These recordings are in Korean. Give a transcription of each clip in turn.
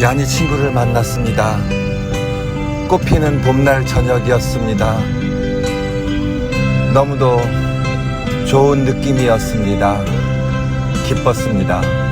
야니 친구를 만났습니다. 꽃피는 봄날 저녁이었습니다. 너무도 좋은 느낌이었습니다. 기뻤습니다.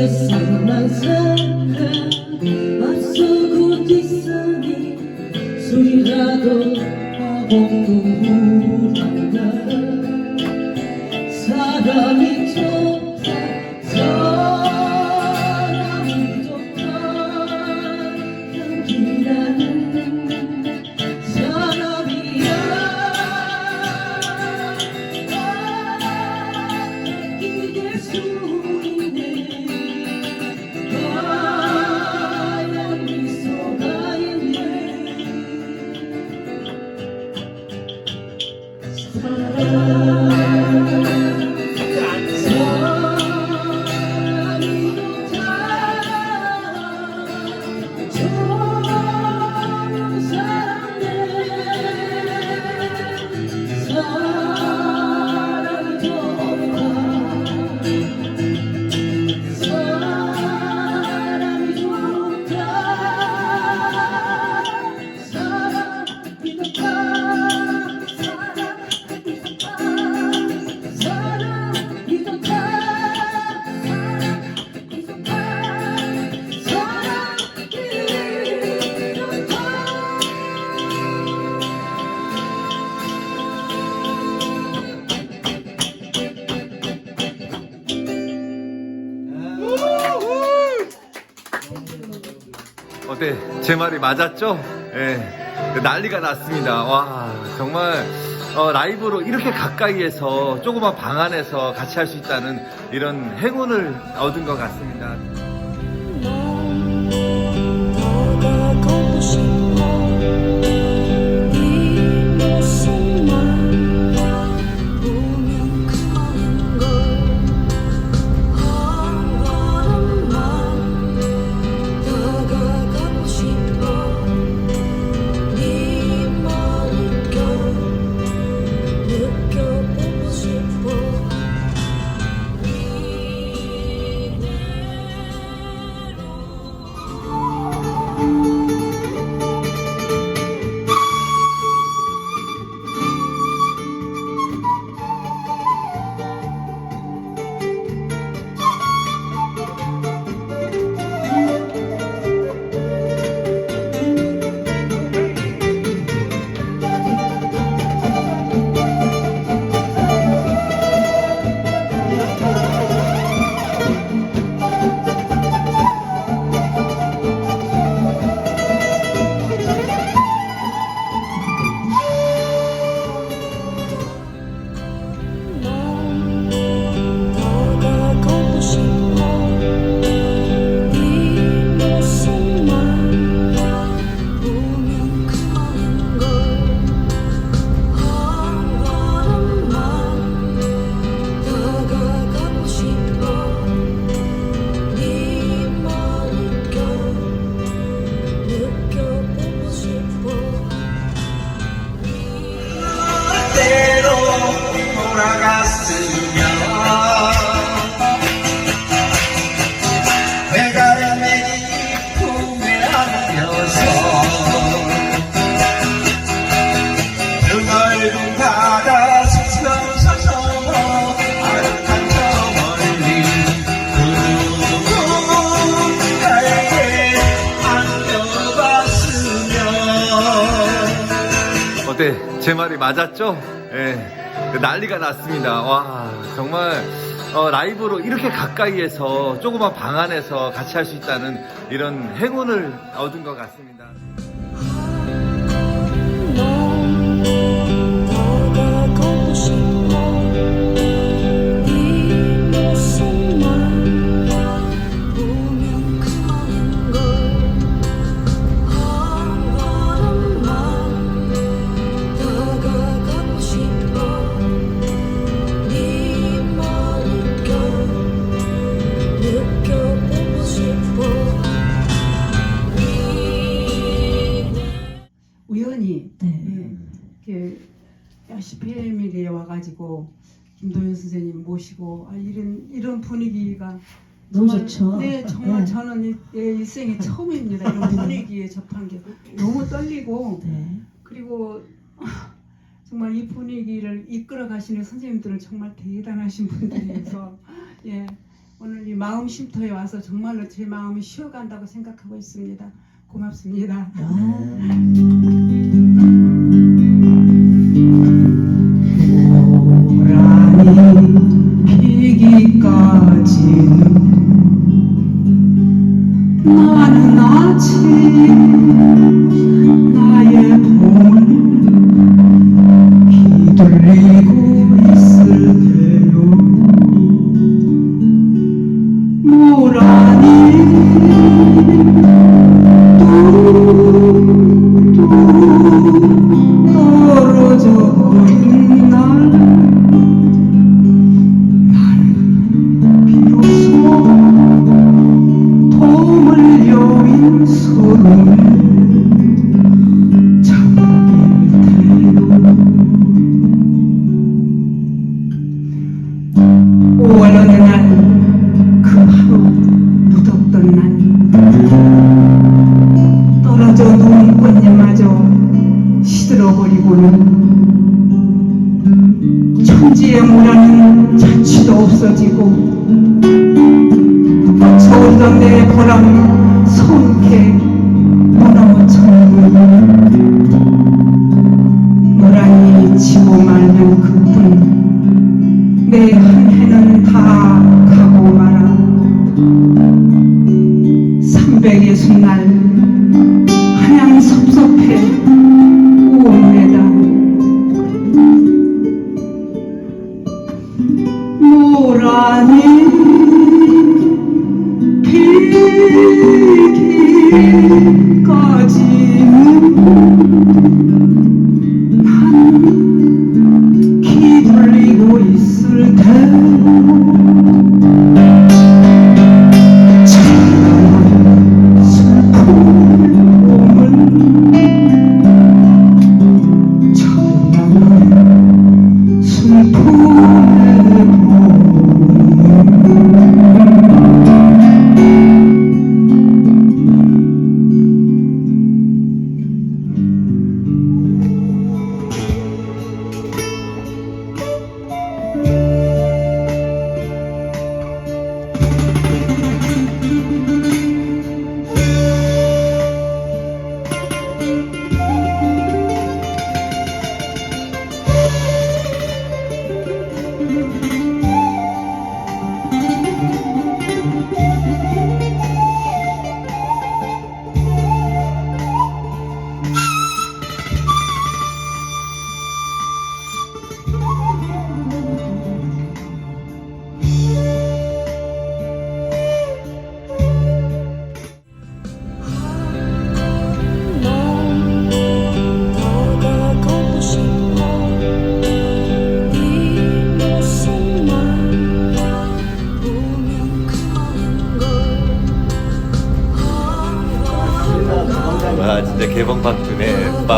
세상만 살아 앞서고 뒤서니 소리라도 하고 또 울었 어때? 제 말이 맞았죠? 예. 난리가 났습니다. 와, 정말, 어, 라이브로 이렇게 가까이에서 조그만 방 안에서 같이 할 수 있다는 이런 행운을 얻은 것 같습니다. 어때? 제 말이 맞았죠? 예. 난리가 났습니다. 와, 정말, 어, 라이브로 이렇게 가까이에서 조그만 방 안에서 같이 할 수 있다는 이런 행운을 얻은 것 같습니다. 야시페미리에 와가지고 김도현 선생님 모시고 아, 이런 이런 분위기가 너무 정말- 좋죠. 네, 정말 네. 저는 이, 예, 일생에 처음입니다. 이런 분위기에 접한 게 너무 떨리고 네. 그리고 정말 이 분위기를 이끌어 가시는 선생님들은 정말 대단하신 분들이어서 예 오늘 이 마음 쉼터에 와서 정말로 제 마음이 쉬어간다고 생각하고 있습니다. 고맙습니다.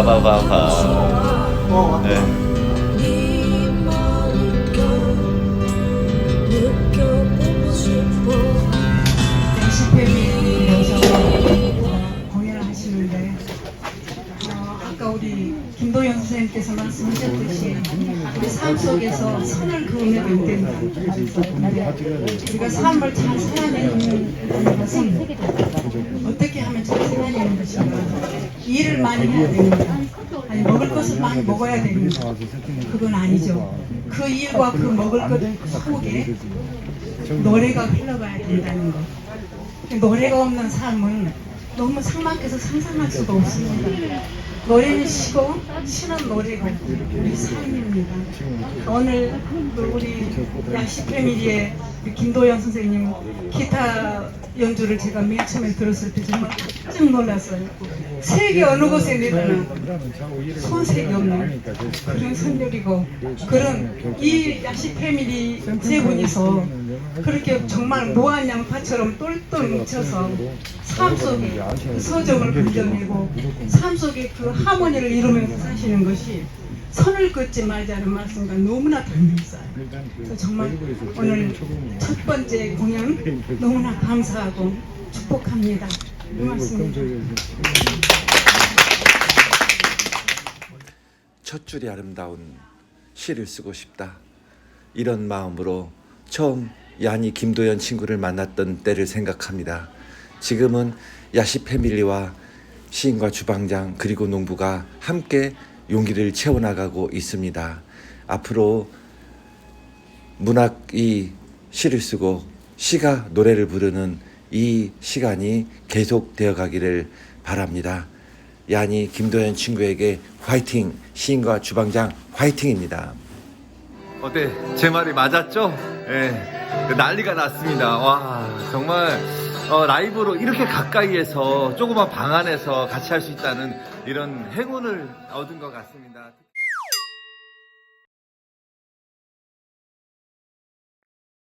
빠바바바 네. 네 공연을 하시는데 어, 아까 우리 김도현 선생님께서 말씀하셨듯이 우리 삶 속에서 선을 그으면 안 된다. 우리가 삶을 잘 살아내는 것은 어떻게 하면 잘 살아내는 것인가? 일을 많이 해야 됩니다. 아니 먹을 것을 많이 먹어야 됩니다. 그건 아니죠. 그 일과 그 먹을 것 속에 노래가 흘러가야 된다는 것. 노래가 없는 삶은 너무 삭막해서 상상할 수가 없습니다. 노래는 시고 시는 노래고 우리 삶입니다. 오늘 그 우리 야시 패밀리의 김도영 선생님 기타 연주를 제가 맨 처음에 들었을 때 정말 깜짝 놀랐어요. 세계 어느 곳에 내려나 손색이 없는 그런 선율이고 그런 이 야시 패밀리 세 분이서 그렇게 정말 무한 양파처럼 똘똘 뭉쳐서 삶 속에 그 서정을 건져내고 삶 속에 그 하모니를 이루면서 사시는 것이 선을 긋지 말자는 말씀과 너무나 닮았어요. 그래서 정말 오늘 첫 번째 공연 너무나 감사하고 축복합니다. 고맙습니다. 첫 줄이 아름다운 시를 쓰고 싶다. 이런 마음으로 처음 야니 김도연 친구를 만났던 때를 생각합니다. 지금은 야시 패밀리와 시인과 주방장 그리고 농부가 함께 용기를 채워나가고 있습니다. 앞으로 문학이 시를 쓰고 시가 노래를 부르는 이 시간이 계속되어 가기를 바랍니다. 야니 김도현 친구에게 화이팅! 시인과 주방장 화이팅입니다. 어때? 제 말이 맞았죠? 예. 난리가 났습니다. 와, 정말 어, 라이브로 이렇게 가까이에서 조그만 방 안에서 같이 할 수 있다는 이런 행운을 얻은 것 같습니다.